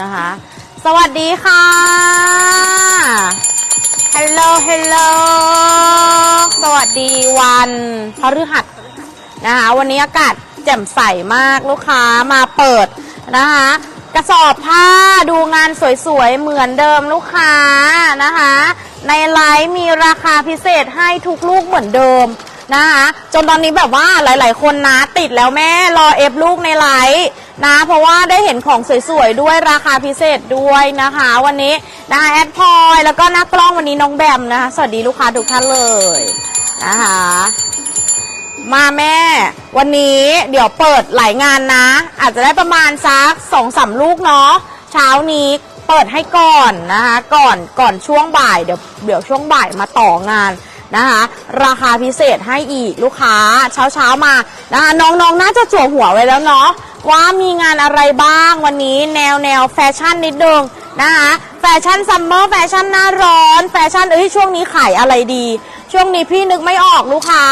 นะคะ สวัสดีค่ะ ฮัลโหล ฮัลโหล สวัสดีวันพฤหัสนะคะ วันนี้อากาศแจ่มใสมากลูกค้ามาเปิดนะคะ กระสอบผ้าดูงานสวยๆ เหมือนเดิมลูกค้านะคะ ในไลฟ์มีราคาพิเศษให้ทุกลูกเหมือนเดิมนะคะจนตอนนี้แบบว่าหลาย ๆ คนนะติดแล้วแม่รอเอฟลูกในไลฟ์นะ เพราะว่าได้เห็นของสวยๆด้วยราคาพิเศษด้วยนะคะ วันนี้นะคะแอดพอยแล้วก็นักกล้องวันนี้น้องแบมนะคะ สวัสดีลูกค้าทุกท่านเลยนะคะมาแม่ วันนี้เดี๋ยวเปิดหลายงานนะ อาจจะได้ประมาณสักสองสามลูกเนาะเช้านี้เปิดให้ก่อนนะคะ ก่อนก่อนช่วงบ่ายเดี๋ยวเดี๋ยวช่วงบ่ายมาต่องาน นะคะ ราคาพิเศษให้อีกลูกค้าเช้าเช้ามานะคะน้องๆน่าจะจั่วหัวไว้แล้วเนาะว่ามีงานอะไรบ้างวันนี้แนวแนวแฟชั่นนิดนึงนะคะแฟชั่นซัมเมอร์แฟชั่นหน้าร้อน แฟชั่นเอ้ยช่วงนี้ขายอะไรดี ช่วงนี้พี่นึกไม่ออกลูกค้า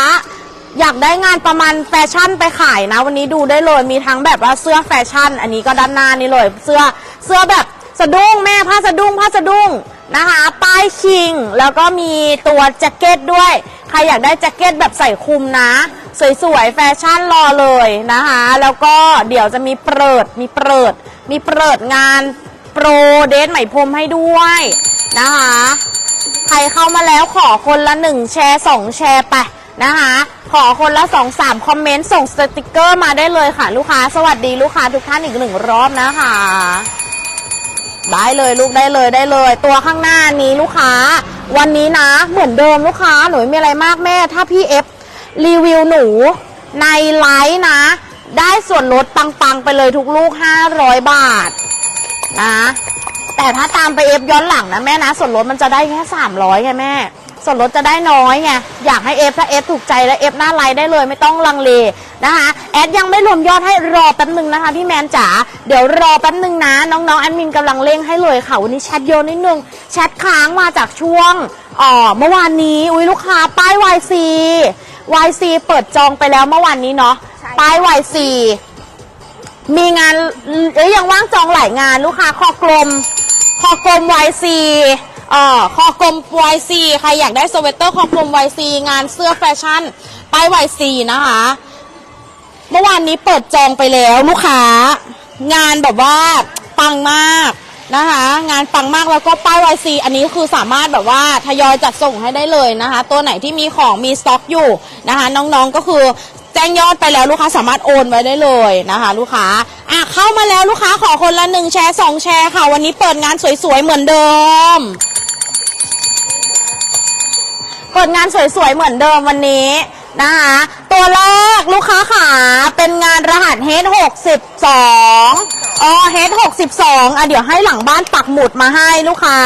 อยากได้งานประมาณแฟชั่นไปขายนะ วันนี้ดูได้เลยมีทั้งแบบว่าเสื้อแฟชั่น อันนี้ก็ด้านหน้านี่เลยเสื้อเสื้อแบบ สะดุ้งแม่ผ้าสะดุ้งผ้าสะดุ้งนะคะ ป้ายชิง แล้วก็มีตัวแจ็คเก็ตด้วย ใครอยากได้แจ็คเก็ตแบบใส่คลุมนะ สวยๆ แฟชั่นรอเลยนะคะ แล้วก็เดี๋ยวจะมีเปิดมีเปิด มีเปิดงานโปรเดทใหม่พรมให้ด้วยนะคะ ใครเข้ามาแล้วขอคนละหนึ่งแชร์สองแชร์ไปนะคะ ขอคนละสองสามคอมเมนต์ ส่งสติกเกอร์มาได้เลยค่ะลูกค้า สวัสดีลูกค้าทุกท่านอีกหนึ่งรอบนะคะ ได้เลยลูกได้เลยได้เลย ตัวข้างหน้านี้ลูกค้า วันนี้นะเหมือนเดิมลูกค้าหนูไม่มีอะไรมากแม่ ถ้าพี่เอฟรีวิวหนูในไลฟ์นะ ได้ส่วนลดปังๆไปเลยทุกลูก 500 บาทนะแต่ถ้าตามไปเอฟย้อนหลังนะแม่นะส่วนลดมันจะได้แค่ 300ไงแม่ ส่วนลดจะได้น้อยไงอยากให้เอฟถ้าเอฟถูกใจแล้วเอฟหน้าไลน์ได้เลยไม่ต้องลังเลนะคะแอดยังไม่รวมยอดให้รอแป๊บนึงนะคะพี่แมนจ๋าเดี๋ยวรอแป๊บนึงนะ น้องๆแอดมินกำลังเร่งให้เลยค่ะวันนี้แชทเยอะนิดนึงแชทค้างมาจากช่วงอ๋อเมื่อวานนี้อุ้ยลูกค้าป้าย YC YC เปิดจองไปแล้วเมื่อวานนี้เนาะป้าย YC มีงานเอ้ยยังว่างจองหลายงานลูกค้าคอกลมคอกลม YC เอ่อคอกลม YC ใครอยากได้สเวตเตอร์คอกลม YC งานเสื้อแฟชั่นป้าย YC นะคะ เมื่อวานนี้เปิดจองไปแล้วลูกค้า งานแบบว่าปังมากนะคะ งานปังมากแล้วก็ป้าย YC อันนี้คือสามารถแบบว่าทยอยจัดส่งให้ได้เลยนะคะ ตัวไหนที่มีของมีสต็อกอยู่นะคะ น้องๆก็คือแจ้งยอดไปแล้วลูกค้าสามารถโอนไว้ได้เลยนะคะ ลูกค้าอะเข้ามาแล้วลูกค้าขอคนละหนึ่งแชร์สองแชร์ค่ะ วันนี้เปิดงานสวยๆเหมือนเดิม เปิดงานสวยๆเหมือนเดิมวันนี้นะคะ ตัวแรกลูกค้าขาเป็นงานรหัส H62 อ๋อ H62 อะเดี๋ยวให้หลังบ้านปักหมุดมาให้ลูกค้า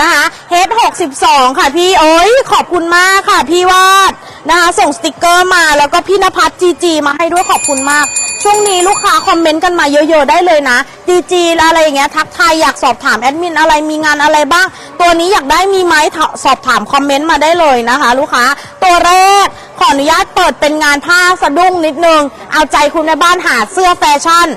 นะคะ H62 ค่ะพี่เอ้ยขอบคุณมากค่ะพี่วาดนะคะส่งสติกเกอร์มาแล้วก็พี่นภัสจีจีมาให้ด้วยขอบคุณมาก ช่วงนี้ลูกค้าคอมเมนต์กันมาเยอะๆได้เลยนะจีจีอะไรอย่างเงี้ยทักทายอยากสอบถามแอดมินอะไรมีงานอะไรบ้าง ตัวนี้อยากได้มีไหมสอบถามคอมเมนต์มาได้เลยนะคะ ลูกค้าตัวแรกขออนุญาตเปิดเป็นงานผ้าสะดุ้งนิดนึง เอาใจคุณแม่บ้านหาเสื้อแฟชั่น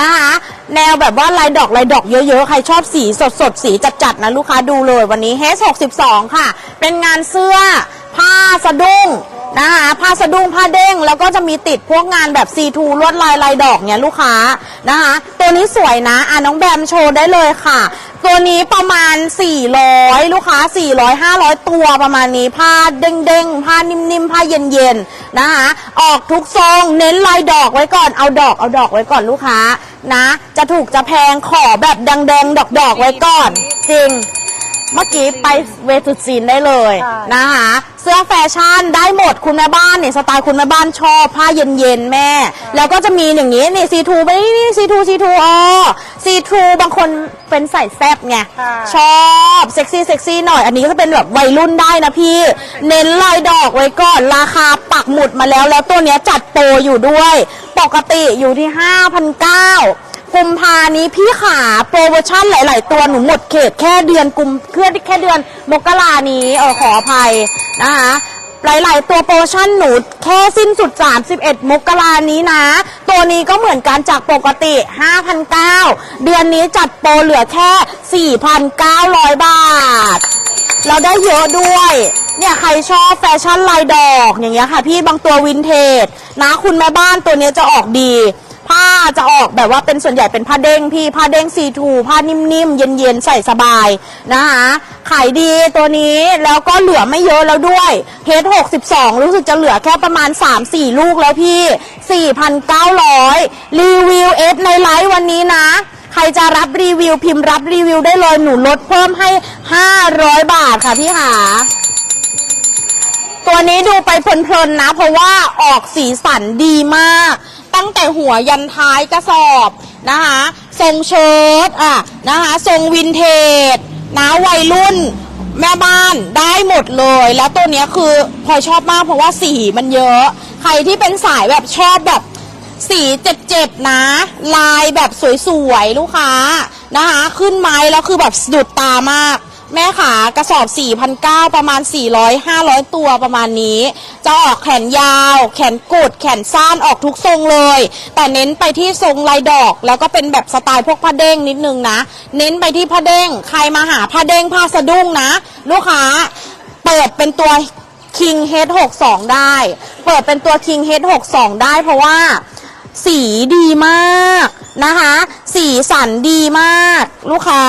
นะคะแนวแบบว่าลายดอกลายดอกเยอะๆ ใครชอบสีสดสดๆสีจัดๆนะลูกค้าดูเลยวันนี้ H62 ค่ะ เป็นงานเสื้อผ้าสะดุ้ง นะคะผ้าสะดุ้งผ้าเด้งแล้วก็จะมีติดพวกงานแบบ C2 ลวดลายลายดอกเนี่ยลูกค้านะคะ ตัวนี้สวยนะอะน้องแบมโชว์ได้เลยค่ะ ตัวนี้ประมาณ 400 ลูกค้า 400 500 ตัวประมาณนี้ผ้าเด้งๆผ้านิ่มๆผ้าเย็นๆนะคะออกทุกทรงเน้นลายดอกไว้ก่อนเอาดอกเอาดอกไว้ก่อนลูกค้านะ จะถูกจะแพงขอแบบแดงๆดอกๆไว้ก่อน จริง เมื่อกี้ไปเวทุซีนได้เลยค่ะนะคะเสื้อแฟชั่นได้หมดคุณแม่บ้านเนี่ยสไตล์คุณแม่บ้านชอบผ้าเย็นๆแม่ แล้วก็จะมีอย่างนี้นี่ซีทูไปนี่ซีทูซีทูอ๋อซีทูบางคนเป็นใส่แซบไงค่ะชอบเซ็กซี่เซ็กซี่หน่อย อันนี้ก็จะเป็นแบบวัยรุ่นได้นะพี่ เน้นลายดอกไว้ก่อนราคาปักหมุดมาแล้ว แล้วตัวเนี้ยจัดโปรอยู่ด้วย ปกติอยู่ที่ 5,900 กุมภานี้พี่ขาโปรโมชั่นหลาย ๆ ตัวหนูหมดเขตแค่เดือนกุมเคลื่อนแค่เดือนมกรานี้เออขออภัยนะคะหลาย ๆ ตัวโปรโมชั่นหนูแค่สิ้นสุด 31 มกรานี้นะ ตัวนี้ก็เหมือนกันจากปกติ 5,900 เดือนนี้จัดโปรเหลือแค่ 4,900 บาท เราได้เยอะด้วยเนี่ยใครชอบแฟชั่นลายดอกอย่างเงี้ยค่ะ พี่บางตัววินเทจนะคุณแม่บ้านตัวนี้จะออกดี ผ้าจะออกแบบว่าเป็นส่วนใหญ่เป็นผ้าเด้งพี่ผ้าเด้งซีทูผ้านิ่มๆ เย็นๆ ใส่สบายนะคะขายดีตัวนี้แล้วก็เหลือไม่เยอะแล้วด้วยเฮด62 รู้สึกจะเหลือแค่ประมาณ 3-4 ลูกแล้วพี่ 4,900 รีวิวเอฟในไลฟ์วันนี้นะ ใครจะรับรีวิวพิมพ์รับรีวิวได้เลยหนูลดเพิ่มให้ 500 บาทค่ะพี่หาตัวนี้ดูไปเพลินๆนะ เพราะว่าออกสีสันดีมาก ตั้งแต่หัวยันท้ายกระสอบนะคะทรงเชิ้ตอะนะคะทรงวินเทจนะวัยรุ่นแม่บ้านได้หมดเลย แล้วตัวเนี้ยคือพลอยชอบมากเพราะว่าสีมันเยอะ ใครที่เป็นสายแบบชอบแบบสีเจ็บๆนะ ลายแบบสวยๆ ลูกค้านะคะ ขึ้นไม้แล้วคือแบบสะดุดตามาก แม่ขากระสอบ4,900ประมาณ 400 500 ตัวประมาณนี้ จะออกแขนยาว แขนกุด แขนสั้นออกทุกทรงเลย แต่เน้นไปที่ทรงลายดอก แล้วก็เป็นแบบสไตล์พวกผ้าเด้งนิดนึงนะ เน้นไปที่ผ้าเด้ง ใครมาหาผ้าเด้งผ้าสะดุ้งนะ ลูกค้าเปิดเป็นตัว King Head 62 ได้ เปิดเป็นตัว King Head 62 ได้เพราะว่าสีดีมากนะคะ สีสันดีมาก ลูกค้า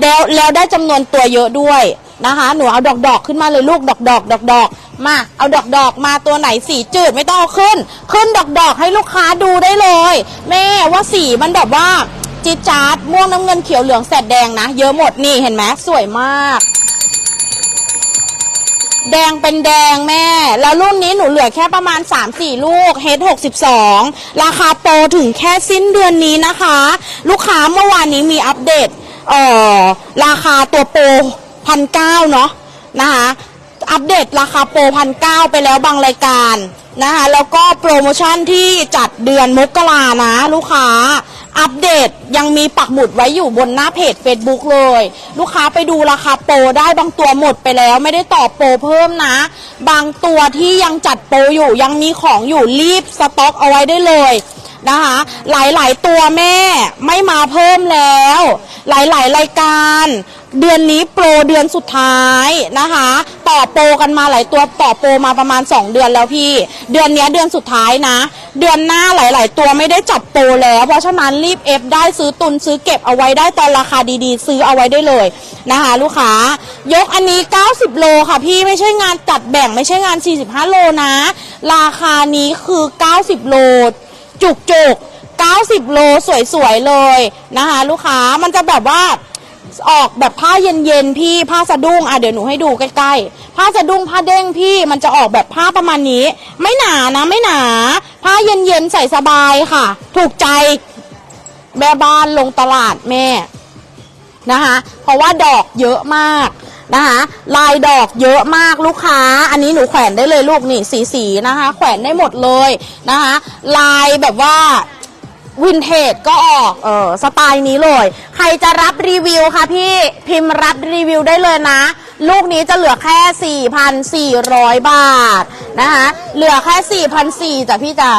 แล้วแล้วได้จำนวนตัวเยอะด้วยนะคะ หนูเอาดอกดอกๆขึ้นมาเลยลูกดอกดอกดอกดอกๆมา เอาดอกดอกๆมาตัวไหนสีจืดไม่ต้องเอาขึ้น ขึ้นดอกดอกๆให้ลูกค้าดูได้เลย แม่ว่าสีมันแบบว่าจี๊ดจ๊าดม่วงน้ำเงินเขียวเหลืองแสดแดงนะ เยอะหมดนี่เห็นไหมสวยมาก แดงเป็นแดงแม่ แล้วรุ่นนี้หนูเหลือแค่ประมาณ 3-4 ลูก H 62ราคาโปรถึงแค่สิ้นเดือนนี้นะคะ ลูกค้าเมื่อวานนี้มีอัปเดต เอ่อราคาตัวโปรพันเก้าเนาะนะคะอัปเดตราคาโปรพันเก้าไปแล้วบางรายการนะคะแล้วก็โปรโมชั่นที่จัดเดือนมกรานะลูกค้าอัปเดตยังมีปักหมุดไว้อยู่บนหน้าเพจ Facebook เลย ลูกค้าไปดูราคาโปรได้บางตัวหมดไปแล้วไม่ได้ต่อโปรเพิ่มนะ บางตัวที่ยังจัดโปรอยู่ยังมีของอยู่รีบสต็อกเอาไว้ได้เลย นะคะ หลายๆ ตัวแม่ไม่มาเพิ่มแล้ว หลายๆ รายการ เดือนนี้โปรเดือนสุดท้ายนะคะ ต่อโปรกันมาหลายตัวต่อโปรมาประมาณ 2 เดือนแล้วพี่ เดือนนี้เดือนสุดท้ายนะ เดือนหน้าหลาย ๆ ตัวไม่ได้จัดโปรแล้ว เพราะฉะนั้นรีบเอฟได้ซื้อตุนซื้อเก็บเอาไว้ได้ตอนราคาดีๆ ซื้อเอาไว้ได้เลยนะคะ ลูกค้ายกอันนี้ 90 โลค่ะพี่ไม่ใช่งานจัดแบ่งไม่ใช่งาน 45 โลนะ ราคานี้คือ 90 โล จุกจุก90 โลสวยๆเลยนะคะ ลูกค้ามันจะแบบว่าออกแบบผ้าเย็นๆพี่ผ้าสะดุ้งอะเดี๋ยวหนูให้ดูใกล้ๆผ้าสะดุ้งผ้าเด้งพี่มันจะออกแบบผ้าประมาณนี้ ไม่หนานะไม่หนา ผ้าเย็นๆใส่สบายค่ะ ถูกใจแม่บ้านลงตลาดแม่นะคะ เพราะว่าดอกเยอะมาก นะคะลายดอกเยอะมากลูกค้า อันนี้หนูแขวนได้เลยลูกนี่สีสีๆนะคะ แขวนได้หมดเลยนะคะ ลายแบบว่าวินเทจก็ออก เออสไตล์นี้เลย ใครจะรับรีวิวคะพี่พิมพ์รับรีวิวได้เลยนะ ลูกนี้จะเหลือแค่ 4,400 บาทนะคะ เหลือแค่ 4,400จ้ะพี่จ๋า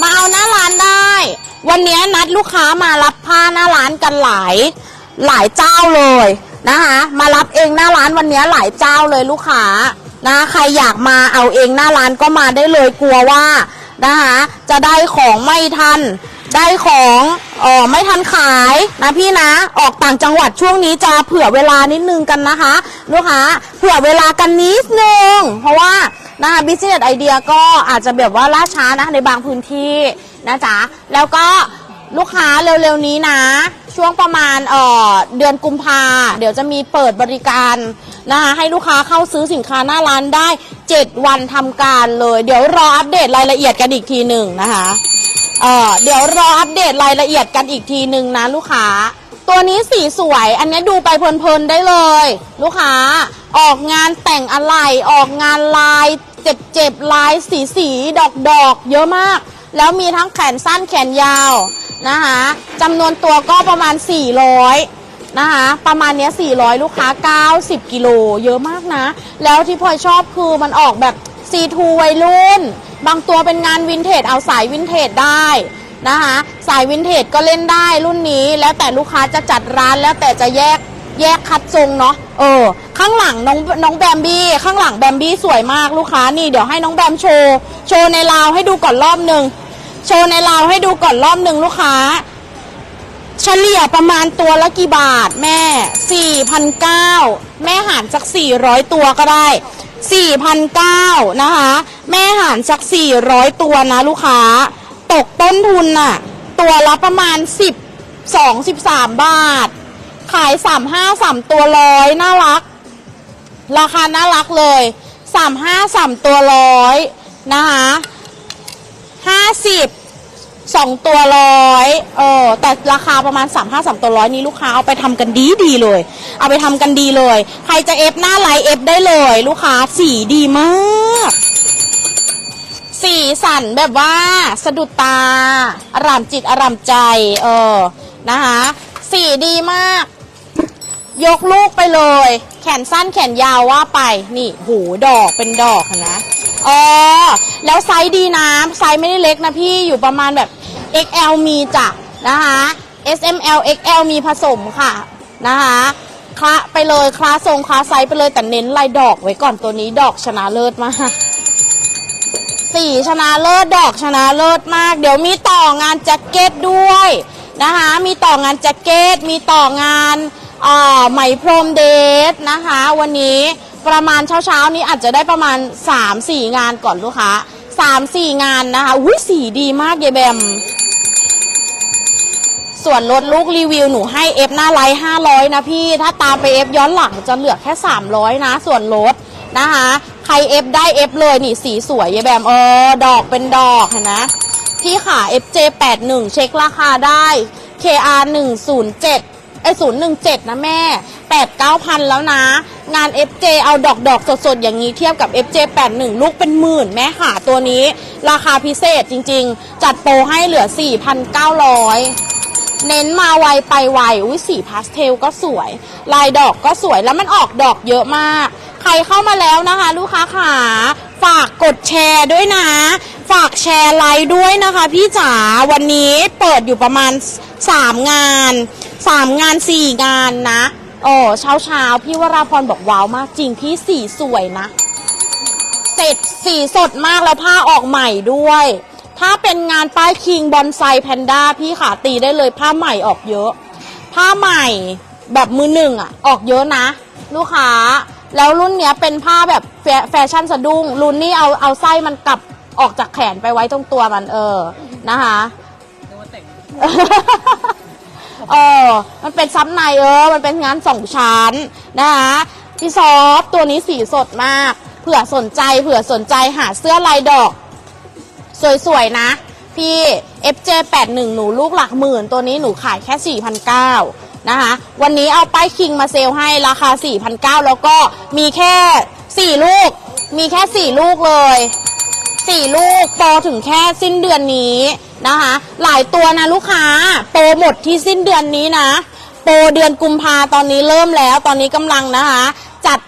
มาเอาหน้าร้านได้ วันนี้นัดลูกค้ามารับผ้าหน้าร้านกันหลาย หลายเจ้าเลย นะคะมารับเองหน้าร้านวันนี้หลายเจ้าเลยลูกค้านะใครอยากมาเอาเองหน้าร้านก็มาได้เลยกลัวว่านะคะจะได้ของไม่ทัน ได้ของเออไม่ทันขายนะพี่นะออกต่างจังหวัดช่วงนี้จะเผื่อเวลานิดนึงกันนะคะลูกค้าเผื่อเวลากันนิดนึงเพราะว่านะคะบิสเนสไอเดียก็อาจจะแบบว่าล่าช้านะในบางพื้นที่นะจ๊ะแล้วก็ลูกค้าเร็วๆนี้นะ ช่วงประมาณเอ่อเดือนกุมภาเดี๋ยวจะมีเปิดบริการนะคะให้ลูกค้าเข้าซื้อสินค้าหน้าร้านได้ 7 วันทำการเลย เดี๋ยวรออัปเดตรายละเอียดกันอีกทีหนึ่งนะคะเอ่อเดี๋ยวรออัปเดตรายละเอียดกันอีกทีหนึ่งนะลูกค้า ตัวนี้สีสวย อันนี้ดูไปเพลินๆได้เลย ลูกค้าออกงานแต่งอะไรออกงานลายเจ็บๆลายสีสีดอกๆเยอะมาก แล้วมีทั้งแขนสั้นแขนยาว นะคะจำนวนตัวก็ประมาณ 400นะคะประมาณเนี้ย400 ลูกค้า 90 กิโลเยอะมากนะ แล้วที่พลอยชอบคือมันออกแบบ C2 วัยรุ่น บางตัวเป็นงานวินเทจเอาสายวินเทจได้นะคะสายวินเทจก็เล่นได้รุ่นนี้ แล้วแต่ลูกค้าจะจัดร้านแล้วแต่จะแยกแยกคัดทรงเนาะเออ ข้างหลังน้องน้องแบมบี้ ข้างหลังแบมบี้สวยมากลูกค้านี่เดี๋ยวให้น้องแบมโชว์ โชว์ในลาวให้ดูก่อนรอบหนึ่ง โชว์ในลาวให้ดูก่อนรอบหนึ่งลูกค้า เฉลี่ยประมาณตัวละกี่บาทแม่4,900แม่หารสัก400 ตัวก็ได้4,900นะคะ แม่หารสัก400 ตัวนะลูกค้า ตกต้นทุนน่ะ ตัวละประมาณ 10 2 13 บาท ขาย 35 3 ตัวร้อยน่ารัก ราคาน่ารักเลย 35 3 ตัวร้อยนะคะ 50สองตัวร้อยเออแต่ราคาประมาณสามห้าสามตัวร้อยนี้ลูกค้าเอาไปทำกันดีดีเลย เอาไปทำกันดีเลย ใครจะเอฟหน้าไลน์เอฟได้เลย ลูกค้าสีดีมาก สีสันแบบว่าสะดุดตาอารามจิตอารามใจ เออนะคะ สีดีมาก ยกลูกไปเลย แขนสั้นแขนยาวว่าไป นี่ หูดอกเป็นดอกเห็นะอ๋อ แล้วไซส์ดีนะ ไซส์ไม่ได้เล็กนะพี่ อยู่ประมาณแบบ XL มีจ้ะนะคะ S M L X L มีผสมค่ะนะคะคละไปเลยคลาทรงคลาไซส์ไปเลยแต่เน้นลายดอกไว้ก่อนตัวนี้ดอกชนะเลิศมากสีชนะเลิศดอกชนะเลิศมาก เดี๋ยวมีต่องานแจ็คเก็ตด้วยนะคะ มีต่องานแจ็คเก็ต มีต่องาน ไหมพรมเดทนะคะ วันนี้ประมาณเช้าๆนี้อาจจะได้ประมาณ 3-4 งานก่อนลูกค้า 3-4 งานนะคะอุ้ยสีดีมากเยแบม ส่วนลดลูกรีวิวหนูให้เอฟหน้าไลท์500 นะพี่ ถ้าตามไปเอฟย้อนหลังจะเหลือแค่ 300 นะ ส่วนลดนะคะ ใครเอฟได้เอฟเลยนี่สีสวยยายแบมเออดอกเป็นดอกเห็นนะพี่ขา FJ81 เช็คราคาได้ KR107 ไอ้017นะแม่8 9พันแล้วนะ งาน FJ เอาดอกดอกสดๆ อย่างนี้เทียบกับ FJ81 ลูกเป็นหมื่นแม่ขาตัวนี้ ราคาพิเศษจริงๆ จัดโปรให้เหลือ 4,900เน้นมาไวไปไวอุ้ยสีพาสเทลก็สวย ลายดอกก็สวยแล้วมันออกดอกเยอะมาก ใครเข้ามาแล้วนะคะ ลูกค้าขาฝากกดแชร์ด้วยนะ ฝากแชร์ไลค์ด้วยนะคะ พี่จ๋าวันนี้เปิดอยู่ประมาณ 3งาน3งาน4งานนะโอ้เช้าเช้าพี่วราพรบอกว้าวมากจริงพี่สีสวยนะ เสร็จสีสดมากแล้วผ้าออกใหม่ด้วย ถ้าเป็นงานป้ายคิงบอนไซแพนด้าพี่ขาตีได้เลยผ้าใหม่ออกเยอะ ผ้าใหม่แบบมือหนึ่งอะ ออกเยอะนะ ลูกค้า แล้วรุ่นเนี้ยเป็นผ้าแบบแฟแฟชั่นสะดุ้งรุ่นนี้เอาเอาไส้มันกลับออกจากแขนไปไว้ตรงตัวมันเออนะคะ เออ มันเป็นซับในเออ มันเป็นงานสองชั้นนะคะพี่ซอฟตัวนี้สีสดมาก เผื่อสนใจ เผื่อสนใจหาเสื้อลายดอก สวยๆนะ พี่ FJ81 หนูลูกหลักหมื่น ตัวนี้หนูขายแค่ 4,900นะคะ วันนี้เอาป้ายคิงมาเซลให้ราคา 4,900 แล้วก็มีแค่ 4 ลูก มีแค่ 4 ลูกเลยสี่ลูกโปรถึงแค่สิ้นเดือนนี้ นะคะ หลายตัวนะลูกค้า โปรหมดที่สิ้นเดือนนี้นะ โปรเดือนกุมภาตอนนี้เริ่มแล้ว ตอนนี้กำลังนะคะ จัด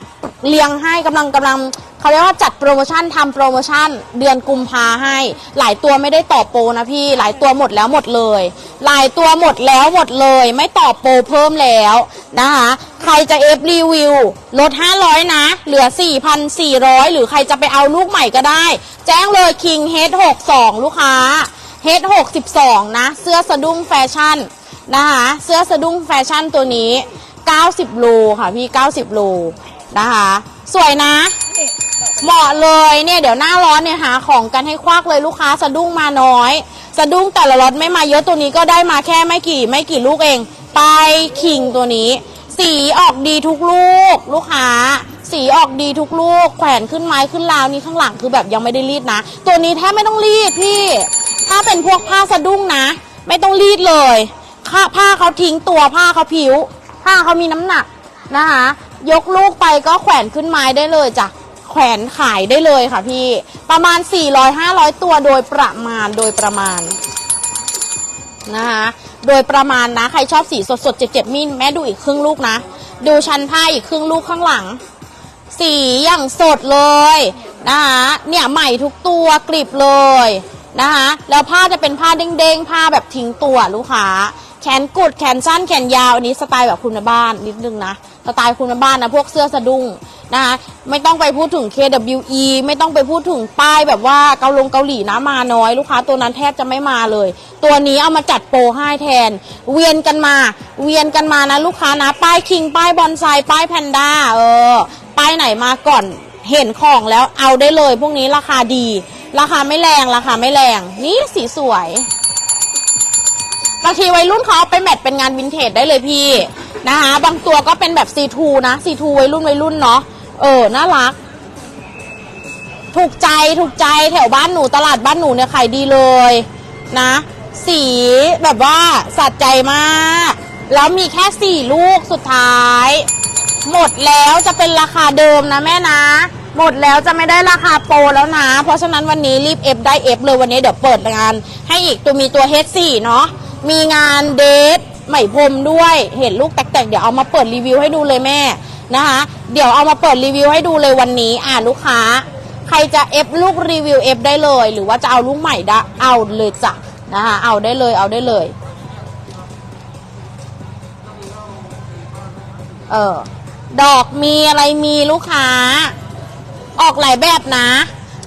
เรียงให้กำลังกำลังเขาเรียกว่าจัดโปรโมชั่นทำโปรโมชั่นเดือนกุมภาให้ หลายตัวไม่ได้ต่อโปรนะพี่ หลายตัวหมดแล้วหมดเลย หลายตัวหมดแล้วหมดเลย ไม่ต่อโปรเพิ่มแล้วนะคะ ใครจะเอฟรีวิวลด 500 นะ เหลือ 4,400 หรือใครจะไปเอาลูกใหม่ก็ได้ แจ้งเลย King h 62 ลูกค้า Head 62นะ เสื้อสะดุ้งแฟชั่นนะคะ เสื้อสะดุ้งแฟชั่นตัวนี้ 90 โลค่ะพี่ 90 โลนะคะ สวยนะ เหมาะเลยเนี่ยเดี๋ยวหน้าร้อนเนี่ยหาของกันให้ควักเลยลูกค้าสะดุ้งมาน้อย สะดุ้งแต่ละรถไม่มาเยอะตัวนี้ก็ได้มาแค่ไม่กี่ไม่กี่ลูกเอง ไปคิงตัวนี้ สีออกดีทุกลูก ลูกค้าสีออกดีทุกลูก แขวนขึ้นไม้ขึ้นราวนี่ข้างหลังคือแบบยังไม่ได้รีดนะ ตัวนี้แทบไม่ต้องรีดพี่ ถ้าเป็นพวกผ้าสะดุ้งนะ ไม่ต้องรีดเลยผ้าผ้าเขาทิ้งตัวผ้าเขาผิว ผ้าเขามีน้ำหนักนะคะ ยกลูกไปก็แขวนขึ้นไม้ได้เลยจ้ะแขวนขายได้เลยค่ะพี่ ประมาณ 400-500 ตัวโดยประมาณโดยประมาณนะคะโดยประมาณนะใครชอบสีสดๆเจ็บๆมีแม่ดูอีกครึ่งลูกนะ ดูชั้นผ้าอีกครึ่งลูกข้างหลัง สีอย่างสดเลยนะคะเนี่ยใหม่ทุกตัวกริบเลย นะคะแล้วผ้าจะเป็นผ้าเด้งๆ ผ้าแบบทิ้งตัวลูกค้า แขนกุดแขนสั้นแขนยาวอันนี้สไตล์แบบคุณแม่บ้านนิดนึงนะสไตล์คุณแม่บ้านนะพวกเสื้อสะดุ้งนะคะไม่ต้องไปพูดถึง KWE ไม่ต้องไปพูดถึงป้ายแบบว่าเกาลงเกาหลีนะมาน้อย ลูกค้าตัวนั้นแทบจะไม่มาเลย ตัวนี้เอามาจัดโปรให้แทน เวียนกันมา เวียนกันมานะลูกค้านะ ป้ายคิงป้ายบอนไซป้ายแพนด้าเออป้ายไหนมาก่อนเห็นของแล้วเอาได้เลย พวกนี้ราคาดี ราคาไม่แรงราคาไม่แรง นี่สีสวยบางทีวัยรุ่นเขาเอาไปแมทเป็นงานวินเทจได้เลยพี่นะคะบางตัวก็เป็นแบบ C2 นะ C2 วัยรุ่นวัยรุ่นเนาะเออน่ารัก ถูกใจถูกใจแถวบ้านหนูตลาดบ้านหนูเนี่ยขายดีเลยนะ สีแบบว่าสัดใจมาก แล้วมีแค่สี่ลูกสุดท้าย หมดแล้วจะเป็นราคาเดิมนะแม่นะ หมดแล้วจะไม่ได้ราคาโปรแล้วนะ เพราะฉะนั้นวันนี้รีบเอฟได้เอฟเลยวันนี้เดี๋ยวเปิดงาน ให้อีกตัวมีตัว H4 เนาะมีงานเดทใหม่พรมด้วยเห็นลูกแตกๆเดี๋ยวเอามาเปิดรีวิวให้ดูเลยแม่นะคะเดี๋ยวเอามาเปิดรีวิวให้ดูเลยวันนี้อ่าลูกค้า ใครจะเอฟลูกรีวิวเอฟได้เลย หรือว่าจะเอาลูกใหม่ได้เอาเลยจ้ะนะคะเอาได้เลยเอาได้เลย เออดอกมีอะไรมีลูกค้า ออกหลายแบบนะ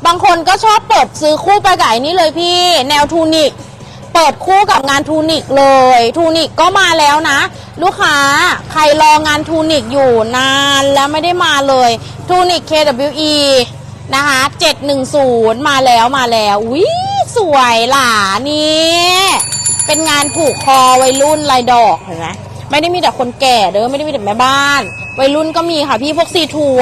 บางคนก็ชอบเปิดซื้อคู่ไปกับไอ้นี่เลยพี่ แนวทูนิก เปิดคู่กับงานทูนิกเลย ทูนิกก็มาแล้วนะ ลูกค้าใครรองานทูนิกอยู่นานแล้วไม่ได้มาเลย ทูนิก KWE นะคะ710 มาแล้วมาแล้ววิสวยหล่ะนี่เป็นงานผูกคอวัยรุ่นลายดอกเห็นไหมไม่ได้มีแต่คนแก่เด้อไม่ได้มีแต่แม่บ้าน วัยรุ่นก็มีค่ะพี่พวกซีทัว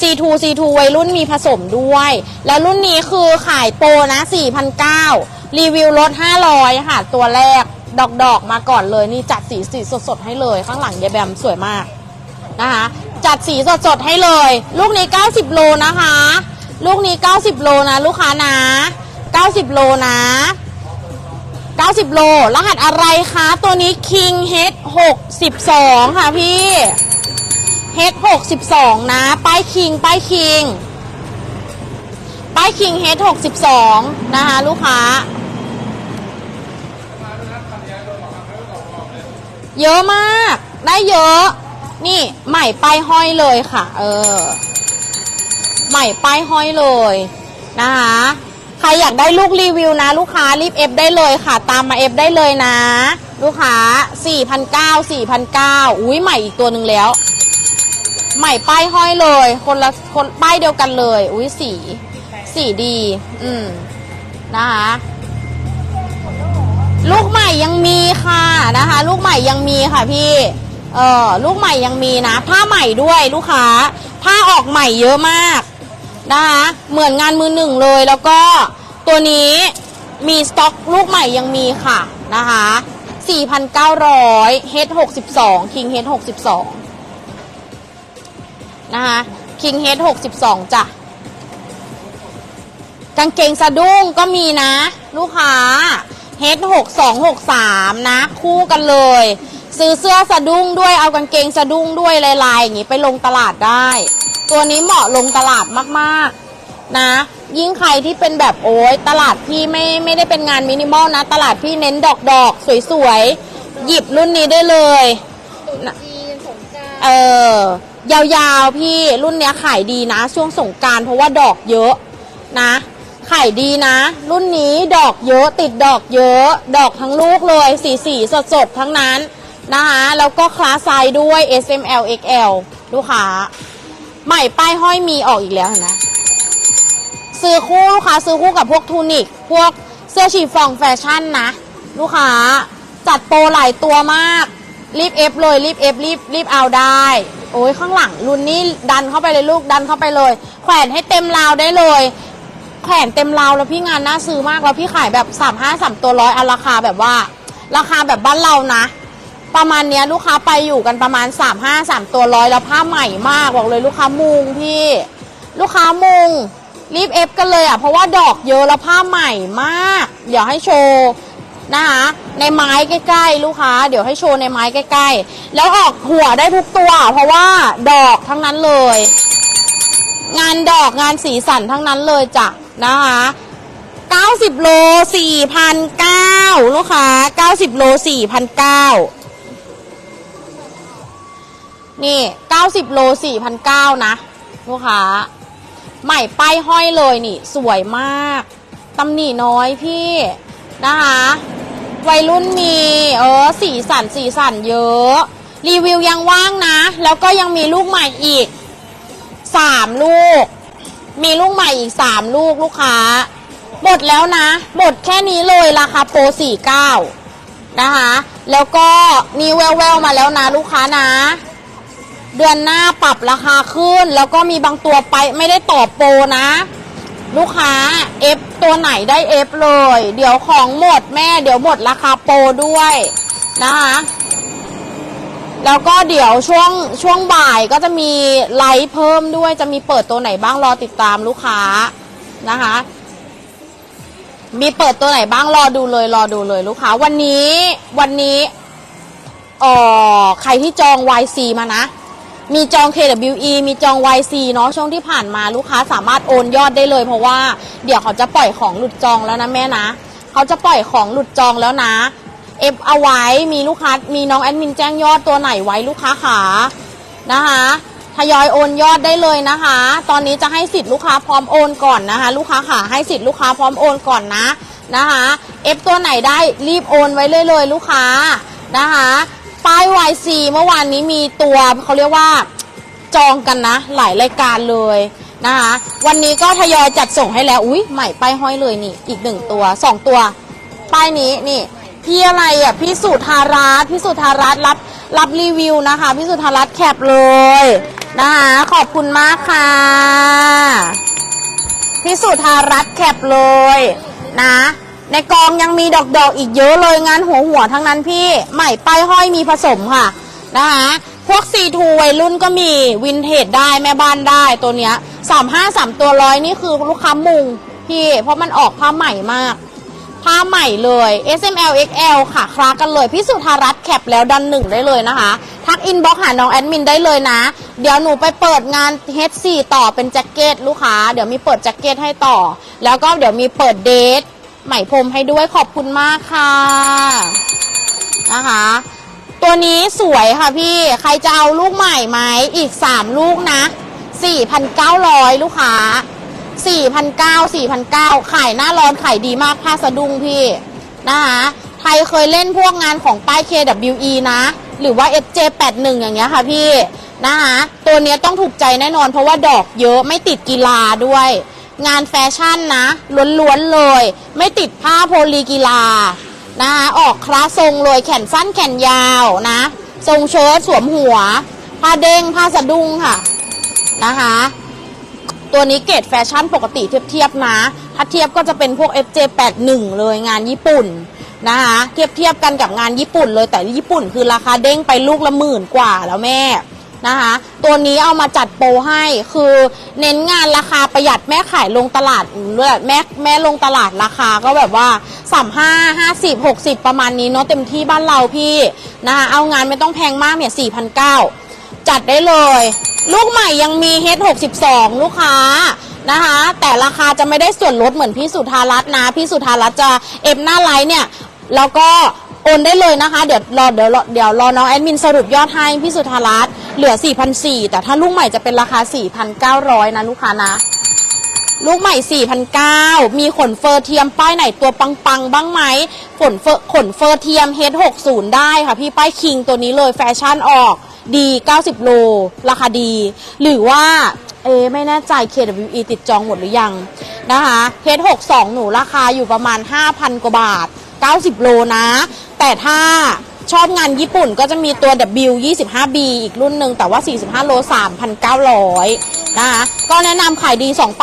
C2 C2 วัยรุ่นมีผสมด้วย แล้วรุ่นนี้คือขายโปรนะ4,900รีวิวลด 500 ค่ะ ตัวแรกดอกดอกๆมาก่อนเลยนี่จัดสีสีสดๆให้เลย ข้างหลังยายแบมสวยมากนะคะ จัดสีสดๆให้เลย ลูกนี้ 90 โลนะคะ ลูกนี้ 90 โลนะ ลูกค้านะ 90 โลนะ 90 โล รหัสอะไรคะ ตัวนี้ King Head 62ค่ะพี่ เฮดหกสิบสองนะ ป้ายคิง ป้ายคิง ป้ายคิงเฮดหกสิบสองนะคะ ลูกค้า เยอะมาก ได้เยอะ นี่ใหม่ป้ายห้อยเลยค่ะ เออ ใหม่ป้ายห้อยเลยนะคะใครอยากได้ลูกรีวิวนะ ลูกค้ารีบเอฟได้เลยค่ะ ตามมาเอฟได้เลยนะ ลูกค้า4,900 4,900อุ้ยใหม่อีกตัวหนึ่งแล้ว ใหม่ป้ายห้อยเลย คนละคนป้ายเดียวกันเลย อุ้ยสี สีดี อืมนะคะลูกใหม่ยังมีค่ะนะคะ ลูกใหม่ยังมีค่ะพี่เออลูกใหม่ยังมีนะ ผ้าใหม่ด้วยลูกค้า ผ้าออกใหม่เยอะมากนะคะเหมือนงานมือหนึ่งเลยแล้วก็ตัวนี้มีสต็อกลูกใหม่ยังมีค่ะนะคะ4,900 H 62 King H 62 นะคะ King Head 62จ้ะ กางเกงสะดุ้งก็มีนะ ลูกค้า Head 6263 นะ คู่กันเลย ซื้อเสื้อสะดุ้งด้วยเอากางเกงสะดุ้งด้วยลายๆ อย่างนี้ไปลงตลาดได้ ตัวนี้เหมาะลงตลาดมากๆ นะ ยิ่งใครที่เป็นแบบโอ้ยตลาดพี่ไม่ไม่ได้เป็นงานมินิมอลนะ ตลาดพี่เน้นดอกดอกๆสวยๆ หยิบรุ่นนี้ได้เลยนะจีนสงกรารเออ ยาวๆพี่รุ่นเนี้ยขายดีนะ ช่วงสงกรารเพราะว่าดอกเยอะนะขายดีนะ รุ่นนี้ดอกเยอะติดดอกเยอะ ดอกทั้งลูกเลยสีสีสดสดๆทั้งนั้นนะคะแล้วก็คลาสไซส์ด้วย S M L X L ลูกค้า ใหม่ป้ายห้อยมีออกอีกแล้วเห็นไหมซื้อคู่ลูกค้าซื้อคู่กับพวกทูนิก พวกเสื้อชีฟองแฟชั่นนะ ลูกค้าจัดโปรหลายตัวมาก รีบเอฟเลยรีบเอฟรีบรีบเอาได้ โอ้ยข้างหลังรุ่นนี้ดันเข้าไปเลยลูกดันเข้าไปเลย แขวนให้เต็มราวได้เลย แขวนเต็มราวแล้วพี่งานน่าซื้อมากแล้วพี่ขายแบบสามห้าสามตัวร้อยเอาราคาแบบว่า ราคาแบบบ้านเรานะ ประมาณเนี้ยลูกค้าไปอยู่กันประมาณสามห้าสามตัวร้อยแล้วผ้าใหม่มากบอกเลยลูกค้ามุงพี่ ลูกค้ามุงรีบเอฟกันเลยอะเพราะว่าดอกเยอะแล้วผ้าใหม่มาก เดี๋ยวให้โชว์ นะคะ ในไม้ใกล้ๆ ลูกค้า เดี๋ยวให้โชว์ในไม้ใกล้ๆ แล้วออกหัวได้ทุกตัว เพราะว่าดอกทั้งนั้นเลย งานดอกงานสีสันทั้งนั้นเลยจ้ะนะคะ90โล4,900ลูกค้า 90โล4,900นี่ 90 โล 4,900 นะ ลูกค้า ใหม่ป้ายห้อยเลยนี่ สวยมาก ตำหนิน้อยพี่ นะคะ วัยรุ่นมีเออสีสันสีสันเยอะ รีวิวยังว่างนะ แล้วก็ยังมีลูกใหม่อีก3ลูก มีลูกใหม่อีก3ลูกลูกค้า หมดแล้วนะ หมดแค่นี้เลยราคาโปร49นะคะ แล้วก็มีแววๆมาแล้วนะลูกค้านะ เดือนหน้าปรับราคาขึ้น แล้วก็มีบางตัวไปไม่ได้ต่อโปรนะ ลูกค้า F ตัวไหนได้ F เลย เดี๋ยวของหมดแม่เดี๋ยวหมดราคาโปรด้วยนะคะแล้วก็เดี๋ยวช่วงช่วงบ่ายก็จะมีไลฟ์เพิ่มด้วยจะมีเปิดตัวไหนบ้างรอติดตามลูกค้านะคะ มีเปิดตัวไหนบ้างรอดูเลยรอดูเลยลูกค้า วันนี้วันนี้อ่อใครที่จอง YC มานะ มีจอง KWE มีจอง YC เนาะช่วงที่ผ่านมาลูกค้าสามารถโอนยอดได้เลย เพราะว่าเดี๋ยวเขาจะปล่อยของหลุดจองแล้วนะแม่นะ เขาจะปล่อยของหลุดจองแล้วนะเอฟเอาไว้มีลูกค้ามีน้องแอดมินแจ้งยอดตัวไหนไว้ลูกค้าขานะคะทยอยโอนยอดได้เลยนะคะ ตอนนี้จะให้สิทธิ์ลูกค้าพร้อมโอนก่อนนะคะ ลูกค้าขาให้สิทธิ์ลูกค้าพร้อมโอนก่อนนะนะคะเอฟตัวไหนได้รีบโอนไว้เลยเลยลูกค้านะคะ ป้าย YC เมื่อวานนี้มีตัวเขาเรียกว่าจองกันนะ หลายรายการเลยนะคะ วันนี้ก็ทยอยจัดส่งให้แล้วอุ้ยใหม่ป้ายห้อยเลยนี่ อีกหนึ่งตัวสองตัว ป้ายนี้นี่ พี่อะไรอะพี่สุธารัตน์พี่สุธารัตน์รับรับรีวิวนะคะ พี่สุธารัตน์แคปเลยนะคะขอบคุณมากค่ะพี่สุธารัตน์แคปเลยนะ ในกองยังมีดอกดอกอีกเยอะเลยงานหัวหัวทั้งนั้นพี่ใหม่ป้ายห้อยมีผสมค่ะนะคะพวก C2 วัยรุ่นก็มีวินเทจได้แม่บ้านได้ตัวเนี้ยสามห้าสามตัวร้อยนี่คือลูกค้ามุงพี่ เพราะมันออกผ้าใหม่มากผ้าใหม่เลย S M L X L ค่ะคลากันเลย พี่สุธารัตน์แคปแล้วดันหนึ่งได้เลยนะคะ ทักอินบ็อกหาน้องแอดมินได้เลยนะ เดี๋ยวหนูไปเปิดงาน H4 ต่อเป็นแจ็คเก็ตลูกค้า เดี๋ยวมีเปิดแจ็คเก็ตให้ต่อ แล้วก็เดี๋ยวมีเปิดเดท ใหม่พรมให้ด้วยขอบคุณมากค่ะนะคะ ตัวนี้สวยค่ะพี่ใครจะเอาลูกใหม่ไหมอีก 3 ลูกนะ 4,900 ลูกค้า 4,900 4,900 ขายหน้าร้อนขายดีมากผ้าสะดุ้งพี่นะคะใครเคยเล่นพวกงานของป้าย KWE นะ หรือว่า FJ81 อย่างเงี้ยค่ะพี่นะคะตัวนี้ต้องถูกใจแน่นอนเพราะว่าดอกเยอะไม่ติดกีฬาด้วย งานแฟชั่นนะล้วนๆเลย ไม่ติดผ้าโพลีกีฬานะคะออกคลาสทรงเลยแขนสั้นแขนยาวนะ ทรงเชิ้ตสวมหัว ผ้าเด้งผ้าสะดุ้งค่ะนะคะ ตัวนี้เกรดแฟชั่นปกติเทียบๆนะ ถ้าเทียบก็จะเป็นพวก FJ81 เลยงานญี่ปุ่นนะคะเทียบเทียบกันกับงานญี่ปุ่นเลยแต่ญี่ปุ่นคือราคาเด้งไปลูกละหมื่นกว่าแล้วแม่ นะคะ ตัวนี้เอามาจัดโปรให้คือเน้นงานราคาประหยัดแม่ขายลงตลาดด้วยแม่แม่ลงตลาดราคาก็แบบว่าสามห้าห้าสิบหกสิบประมาณนี้เนาะเต็มที่บ้านเราพี่นะคะเอางานไม่ต้องแพงมากเนี่ยสี่พันเก้าจัดได้เลย ลูกใหม่ยังมี H62 ลูกค้านะคะ แต่ราคาจะไม่ได้ส่วนลดเหมือนพี่สุธารัตน์นะ พี่สุธารัตน์จะเอฟหน้าไลน์เนี่ย แล้วก็ โอนได้เลยนะคะ เดี๋ยวรอเดี๋ยวรอเดี๋ยวรอน้องแอดมินสรุปยอดให้พี่สุธารัตน์เหลือ 4,400 แต่ถ้าลูกใหม่จะเป็นราคา 4,900 นะลูกค้านะ ลูกใหม่ 4,900 มีขนเฟอร์เทียมป้ายไหนตัวปังๆ บ้างไหม ขนเฟอร์ขนเฟอร์เทียม H60 ได้ค่ะพี่ป้ายคิงตัวนี้เลยแฟชั่นออกดี 90 โล ราคาดี หรือว่า เอ ไม่แน่ใจ KWE ติดจองหมดหรือยังนะคะ H62 หนูราคาอยู่ประมาณ 5,000 กว่าบาท 90 โลนะ แต่ถ้าชอบงานญี่ปุ่นก็จะมีตัว W25B อีกรุ่นหนึ่งแต่ว่า 45 โล 3,900 นะคะ ก็แนะนำขายดี 2